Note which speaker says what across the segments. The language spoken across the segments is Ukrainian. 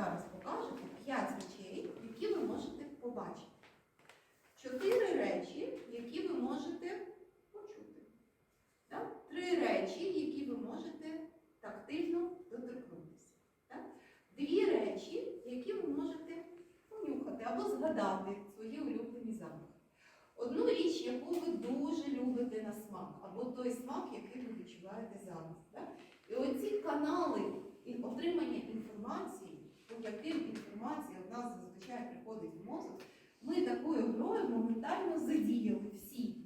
Speaker 1: зараз покажете 5 речей, які ви можете побачити. Чотири речі, які ви можете почути. Три речі, які ви можете тактильно доторкнутися. Дві речі, які ви можете понюхати або згадати свої улюблені запахи. Одну річ, яку ви дуже любите на смак, або той смак, який ви відчуваєте зараз. І оці канали і отримання інформації, по яким інформація в нас зазвичай приходить в мозок, ми такою грою моментально задіяли всі.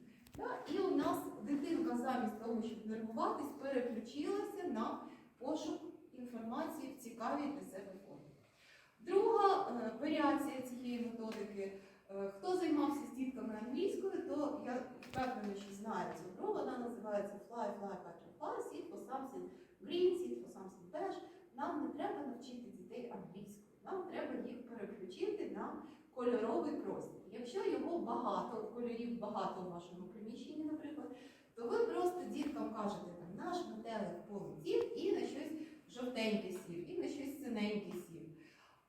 Speaker 1: І у нас дитинка замість того, щоб нервуватись, переключилася на пошук інформації в цікавій для себе формі. Друга е, варіація цієї методики. е, Хто займався з дітками англійською, то я впевнена, що знає цю гру. Вона називається Fly, Fly, Butterfly, Sit for something green, sit for something. Нам не треба навчити дітей англійською. Нам треба їх переключити на кольоровий простір. Якщо його багато, кольорів багато в вашому приміщенні, наприклад, то ви просто діткам кажете, там наш метелик полетів і на щось жовтеньке сів, і на щось синеньке сів.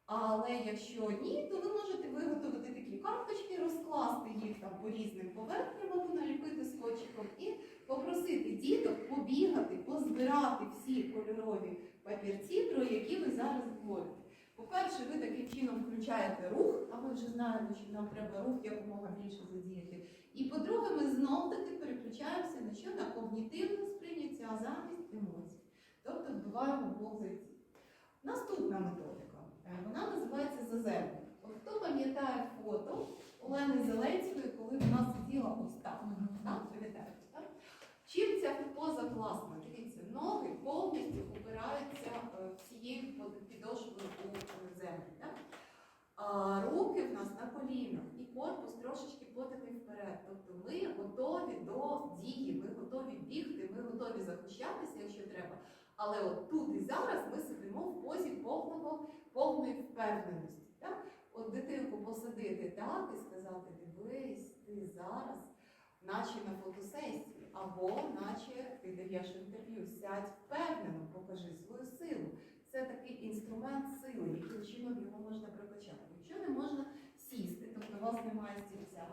Speaker 1: Але якщо ні, то ви можете виготовити такі карточки, розкласти їх там по різним поверхням або наліпити скотчиком і попросити діток побігати, позбирати всі кольорові папірці, про які ви зараз говорите. По-перше, ви таким чином включаєте рух, а ми вже знаємо, що нам треба рух якомога більше задіяти. І по-друге, ми знов таки переключаємося на що? На когнітивне сприйняття а замість емоцій. Тобто вбиваємо двох зайців. Наступна методика. Вона називається заземлення. От хто пам'ятає фото Олени Зеленської, коли вона сиділа ось так? Так, пам'ятаєте? Чим ця поза класна? Дивіться, ноги повністю опираються е, всією підошвою у землю. Так? А руки в нас на колінах і корпус трошечки потикний вперед. Тобто ми готові до дії, ми готові бігти, ми готові захищатися, якщо треба. Але от тут і зараз ми сидимо в позі повного, повної впевненості. Так? От дитинку посадити так і сказати, дивись, ти зараз, наче на фотосесії, або наче ти даєш інтерв'ю, сядь впевнено, покажи свою силу. Це такий інструмент сили, яким чином його можна прокачати. Якщо не можна сісти, тобто у вас немає стільця,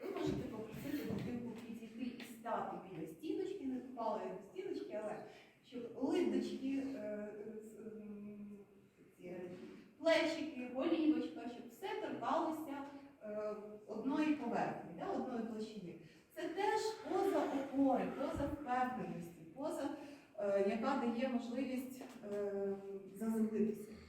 Speaker 1: ви можете попросити дитинку підійти і стати біля стіночки, не впала до стіночки, але щоб лидочки, е, е, плечики, голівочка, щоб все торкалося е, одної поверхні, одної площини. Це теж поза опори, поза впевненості, поза, е, яка дає можливість е, заземлитися.